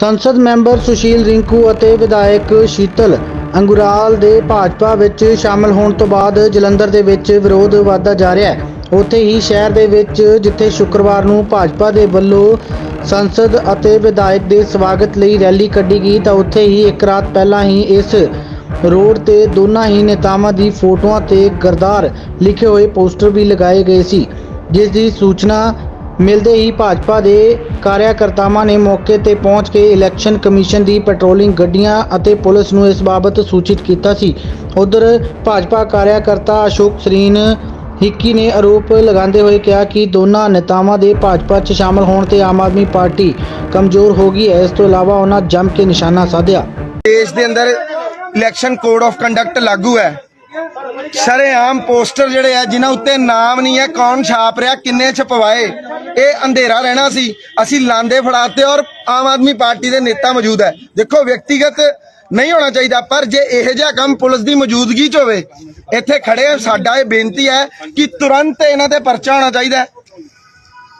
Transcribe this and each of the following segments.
ਸੰਸਦ ਮੈਂਬਰ ਸੁਸ਼ੀਲ ਰਿੰਕੂ ਅਤੇ ਵਿਧਾਇਕ ਸ਼ੀਤਲ ਅੰਗੁਰਾਲ ਦੇ ਭਾਜਪਾ ਵਿੱਚ ਸ਼ਾਮਲ ਹੋਣ ਤੋਂ ਬਾਅਦ ਜਲੰਧਰ ਦੇ ਵਿੱਚ ਵਿਰੋਧ ਵਧਦਾ ਜਾ ਰਿਹਾ ਹੈ। ਉੱਥੇ ਹੀ ਸ਼ਹਿਰ ਦੇ ਵਿੱਚ ਜਿੱਥੇ ਸ਼ੁੱਕਰਵਾਰ ਨੂੰ ਭਾਜਪਾ ਦੇ ਵੱਲੋਂ ਸੰਸਦ ਅਤੇ ਵਿਧਾਇਕ ਦੇ ਸਵਾਗਤ ਲਈ ਰੈਲੀ ਕੱਢੀ ਗਈ ਤਾਂ ਉੱਥੇ ਹੀ ਇੱਕ ਰਾਤ ਪਹਿਲਾਂ ਹੀ ਇਸ ਰੋਡ ਤੇ ਦੋਨਾਂ ਹੀ ਨੇਤਾਵਾਂ ਦੀ ਫੋਟੋਆਂ ਤੇ ਗਰਦਾਰ ਲਿਖੇ ਹੋਏ ਪੋਸਟਰ ਵੀ ਲਗਾਏ ਗਏ ਸੀ, ਜਿਸ ਦੀ ਸੂਚਨਾ ਮਿਲਦੇ ਹੀ ਭਾਜਪਾ ਦੇ ਕਾਰਿਆਕਰਤਾਵਾਂ ਨੇ ਮੌਕੇ ਤੇ ਪਹੁੰਚ ਕੇ ਇਲੈਕਸ਼ਨ ਕਮਿਸ਼ਨ ਦੀ ਪੈਟਰੋਲਿੰਗ ਗੱਡੀਆਂ ਅਤੇ ਪੁਲਿਸ ਨੂੰ ਇਸ ਬਾਬਤ ਸੂਚਿਤ ਕੀਤਾ ਸੀ। ਉਧਰ ਭਾਜਪਾ ਕਾਰਿਆਕਰਤਾ ਅਸ਼ੋਕ ਸਰੀਨ ਹਿੱਕੀ ਨੇ ਆਰੋਪ ਲਗਾਉਂਦੇ ਹੋਏ ਕਿਹਾ ਕਿ ਦੋਨਾਂ ਨੇਤਾਵਾਂ ਦੇ ਭਾਜਪਾ 'ਚ ਸ਼ਾਮਲ ਹੋਣ ਤੇ ਆਮ ਆਦਮੀ ਪਾਰਟੀ ਕਮਜ਼ੋਰ ਹੋ ਗਈ ਹੈ। ਇਸ ਤੋਂ ਇਲਾਵਾ ਉਹਨਾਂ ਜੰਮ ਕੇ ਨਿਸ਼ਾਨਾ ਸਾਧਿਆ। ਦੇਸ਼ ਦੇ ਅੰਦਰ ਇਲੈਕਸ਼ਨ ਕੋਡ ਆਫ ਕੰਡਕਟ ਲਾਗੂ ਹੈ। ਸ਼ਰੇਆਮ ਪੋਸਟਰ ਜਿਹੜੇ ਆ, ਜਿਨ੍ਹਾਂ ਉੱਤੇ ਨਾਮ ਨਹੀਂ ਹੈ, ਕੌਣ ਛਾਪ ਰਿਹਾ, ਕਿੰਨੇ ਛਪਵਾਏ, ਇਹ ਅੰਧੇਰਾ ਰਹਿਣਾ ਸੀ। ਅਸੀਂ ਲਾਂਦੇ ਫੜਾਤੇ ਔਰ ਆਮ ਆਦਮੀ ਪਾਰਟੀ ਦੇ ਨੇਤਾ ਮੌਜੂਦ ਹੈ। ਦੇਖੋ, ਵਿਅਕਤੀਗਤ ਨਹੀਂ ਹੋਣਾ ਚਾਹੀਦਾ, ਪਰ ਜੇ ਇਹ ਜਿਹਾ ਕੰਮ ਪੁਲਿਸ ਦੀ ਮੌਜੂਦਗੀ 'ਚ ਹੋਵੇ, ਇੱਥੇ ਖੜੇ ਸਾਡਾ ਇਹ ਬੇਨਤੀ ਹੈ ਕਿ ਤੁਰੰਤ ਇਹਨਾਂ ਤੇ ਪਰਚਾ ਹੋਣਾ ਚਾਹੀਦਾ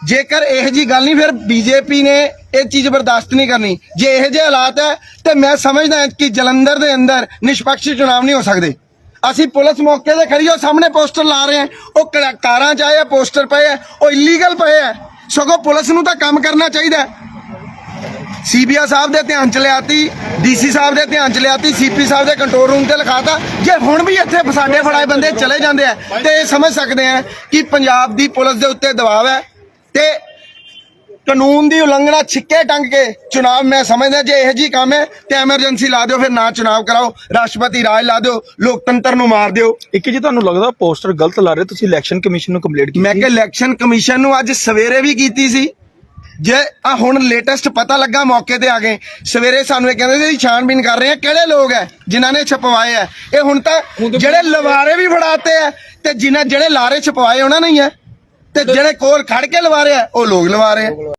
ਜੇਕਰ ਇਹੋ ਜੀ ਗੱਲ ਨਹੀਂ, ਫਿਰ ਬੀਜੇਪੀ ਨੇ ਇਹ ਚੀਜ਼ ਬਰਦਾਸ਼ਤ ਨਹੀਂ ਕਰਨੀ। ਜੇ ਇਹੋ ਜਿਹੇ ਹਾਲਾਤ ਹੈ, ਤੇ ਮੈਂ ਸਮਝਦਾ ਕਿ ਜਲੰਧਰ ਦੇ ਅੰਦਰ ਨਿਸ਼ਪਕਸ਼ ਚੁਣਾਵ ਨਹੀਂ ਹੋ ਸਕਦੇ। ਅਸੀਂ ਪੁਲਿਸ ਮੌਕੇ ਤੇ ਖੜੀ ਹੋ ਸਾਹਮਣੇ ਪੋਸਟਰ ਲਾ ਰਹੇ ਹਾਂ ਉਹ ਕ- ਕਾਰਾਂ ਚ ਆਏ ਆ, ਪੋਸਟਰ ਪਏ ਆ, ਉਹ ਇਲੀਗਲ ਪਏ ਆ। ਸਗੋਂ ਪੁਲਿਸ ਨੂੰ ਤਾਂ ਕੰਮ ਕਰਨਾ ਚਾਹੀਦਾ ਸੀਬੀਆ ਸਾਹਿਬ ਦੇ ਧਿਆਨ ਚ ਲਿਆਤੀ, ਡੀਸੀ ਸਾਹਿਬ ਦੇ ਧਿਆਨ ਚ ਲਿਆਤੀ, ਸੀਪੀ ਸਾਹਿਬ ਦੇ ਕੰਟਰੋਲ ਰੂਮ ਤੇ ਲਿਖਾਤਾ। ਜੇ ਹੁਣ ਵੀ ਇੱਥੇ ਸਾਡੇ ਫੜਾਏ ਬੰਦੇ ਚਲੇ ਜਾਂਦੇ ਆ, ਤੇ ਇਹ ਸਮਝ ਸਕਦੇ ਆ ਕਿ ਪੰਜਾਬ ਦੀ ਪੁਲਿਸ ਦੇ ਉੱਤੇ ਦਬਾਅ ਹੈ, ਤੇ ਕਾਨੂੰਨ ਦੀ ਉਲੰਘਣਾ ਛਿੱਕੇ ਟੰਗ ਕੇ ਚੁਣਾਵ ਮੈਂ ਸਮਝਦਾ ਜੇ ਇਹੋ ਜੀ ਕੰਮ ਹੈ ਤੇ ਐਮਰਜੈਂਸੀ ਲਾ ਦਿਓ ਫਿਰ ਨਾ ਚੁਣਾਵ ਕਰਾਓ ਰਾਸ਼ਟਰਪਤੀ ਰਾਜ ਲਾ ਦਿਓ ਲੋਕਤੰਤਰ ਨੂੰ ਮਾਰ ਦਿਓ। ਇੱਕ ਜੀ ਤੁਹਾਨੂੰ ਲੱਗਦਾ ਪੋਸਟਰ ਗਲਤ ਲਾ ਰਹੇ ਤੁਸੀਂ ਇਲੈਕਸ਼ਨ ਕਮਿਸ਼ਨ ਨੂੰ ਕੰਪਲੀਟ ਕੀਤੀ ਮੈਂ ਕਿ ਇਲੈਕਸ਼ਨ ਕਮਿਸ਼ਨ ਨੂੰ ਅੱਜ ਸਵੇਰੇ ਵੀ ਕੀਤੀ ਸੀ। ਜੇ ਆ ਹੁਣ ਲੇਟੈਸਟ ਪਤਾ ਲੱਗਾ ਮੌਕੇ ਤੇ ਆ ਗਏ। ਸਵੇਰੇ ਸਾਨੂੰ ਇਹ ਕਹਿੰਦੇ ਸੀ ਛਾਣਬੀਨ ਕਰ ਰਹੇ ਆ ਕਿਹੜੇ ਲੋਕ ਹੈ ਜਿਨ੍ਹਾਂ ਨੇ ਛਪਵਾਏ ਆ ਇਹ ਹੁਣ ਤਾਂ ਜਿਹੜੇ ਲਵਾਰੇ ਵੀ ਫੜਾਤੇ ਆ ਤੇ ਜਿਨ੍ਹਾਂ ਜਿਹੜੇ ਲਾਰੇ ਛਪਵਾਏ ਉਹਨਾਂ ਨੇ ਹੀ ਆ ਤੇ ਜਿਹੜੇ ਕੋਲ ਖੜ ਕੇ ਲਵਾ ਰਿਹਾ ਉਹ ਲੋਕ ਲਵਾ ਰਹੇ ਆ।